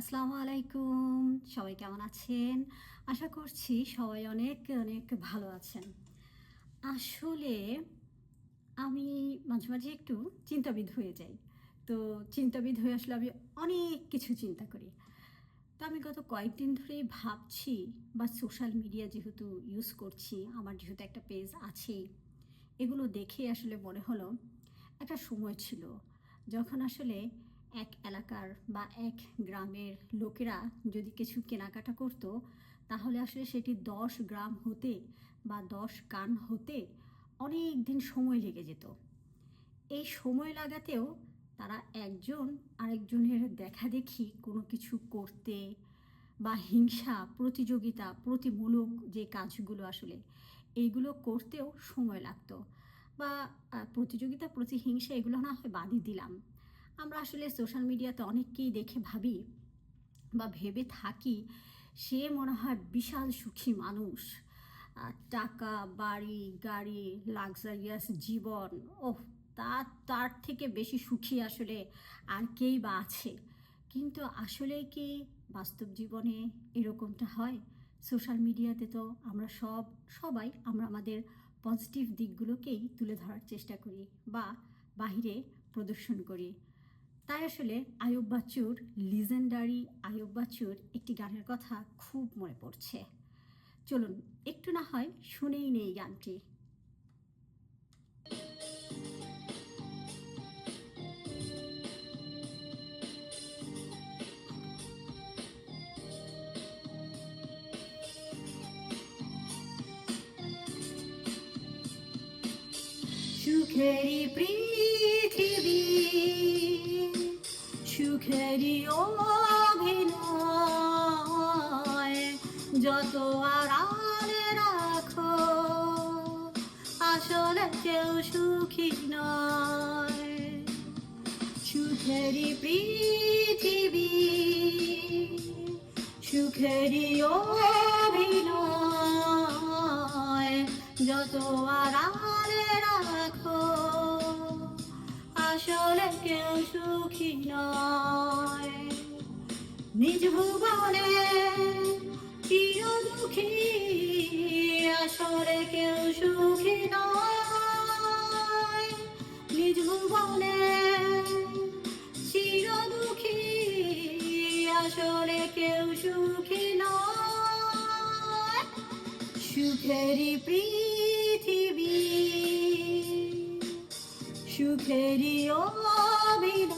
আসসালামু আলাইকুম। সবাই কেমন আছেন? আশা করছি সবাই অনেক অনেক ভালো আছেন। আসলে আমি মাঝে মাঝে একটু চিন্তাবিদ হয়ে যাই। তো চিন্তাবিদ হয়ে আসলে আমি অনেক কিছু চিন্তা করি। তো আমি গত কয়েকদিন ধরেই ভাবছি বা সোশ্যাল মিডিয়া যেহেতু ইউজ করছি, আমার যেহেতু একটা পেজ আছেই, এগুলো দেখে আসলে মনে হলো একটা সময় ছিল যখন আসলে এক এলাকার বা এক গ্রামের লোকেরা যদি কিছু কেনাকাটা করত, তাহলে আসলে সেটি দশ গ্রাম হতে বা দশ কান হতে অনেক দিন সময় লেগে যেত। এই সময় লাগাতেও তারা একজন আরেকজনের দেখা দেখি কোনো কিছু করতে বা হিংসা, প্রতিযোগিতা, প্রতিমূলক যে কাজগুলো আসলে এইগুলো করতেও সময় লাগতো। বা প্রতিযোগিতা, প্রতিহিংসা এগুলো না হয় বাদই দিলাম। আমরা আসলে সোশ্যাল মিডিয়াতে অনেককেই দেখে ভাবি বা ভেবে থাকি সে মনে হয় বিশাল সুখী মানুষ। টাকা, বাড়ি, গাড়ি লাক্সারিয়াস জীবন ও তার তার থেকে বেশি সুখী আসলে আর কেই বা আছে। কিন্তু আসলে কি বাস্তব জীবনে এরকমটা হয়? সোশ্যাল মিডিয়াতে তো আমরা সব, সবাই আমরা আমাদের পজিটিভ দিকগুলোকেই তুলে ধরার চেষ্টা করি বা বাহিরে প্রদর্শন করি। তাই আসলে আয়ুব বাচ্চুর লিজেন্ডারি আয়ুব বাচ্চুর একটি গানের কথা খুব মনে পড়ছে। চলুন, একটু না হয় শুনেই নেই গানটি। সুখেরই পৃথিবী কেউ সুখী নয়। সুখেরই পৃথিবী, সুখেরই অভিনয়। যত আড়ালে রাখো, আসলে কেউ সুখী নয়। নিজ ভুবনে চির দুঃখী আসলে কেউ সুখী নয়। নিজ ভুবনে চির দুঃখী আসলে কেউ সুখী নয়। সুখেরই পৃথিবী, সুখেরই অভিনয়,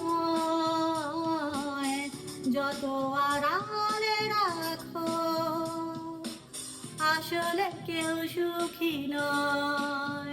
যত আড়ালে রাখো, আসলে কেউ সুখী নয়।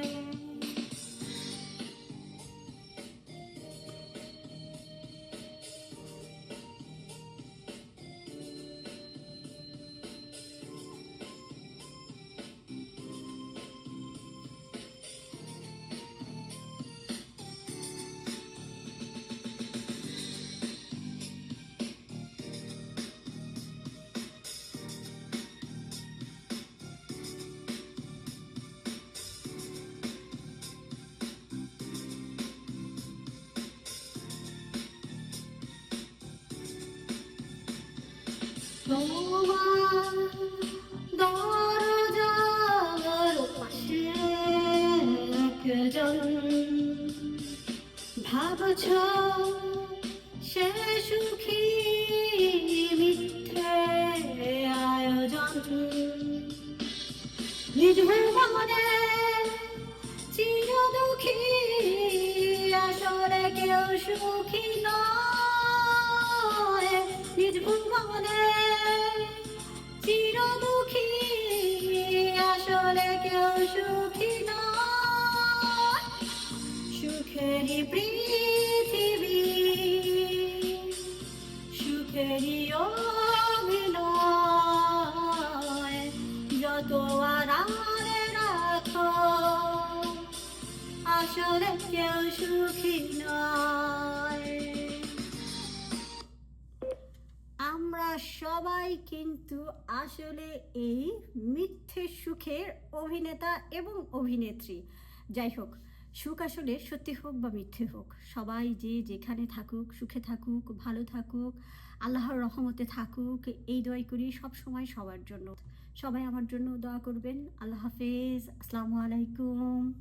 ভাবছ সে সুখী মিথ্যে আয়োজন নিজ ভুবনে চির দুঃখী আসলে কেউ সুখী নয় নিজ ভুবনে চির দুঃখী আসলে কেউ সুখী নয়। সুখেরই পৃথিবী, সুখেরই অভিনয়। যত আড়ালে রাখো, আসলে কেউ সুখী কিন্তু আসলে এই মিথ্যে সুখের অভিনেতা এবং অভিনেত্রী। যাই হোক, সুখ আসলে সত্যি হোক বা মিথ্যে হোক, সবাই যে যেখানে থাকুক, সুখে থাকুক, ভালো থাকুক, আল্লাহর রহমতে থাকুক, এই দোয়াই করি সব সময় সবার জন্য। সবাই আমার জন্য দোয়া করবেন। আল্লাহ হাফেজ। আসসালামু আলাইকুম।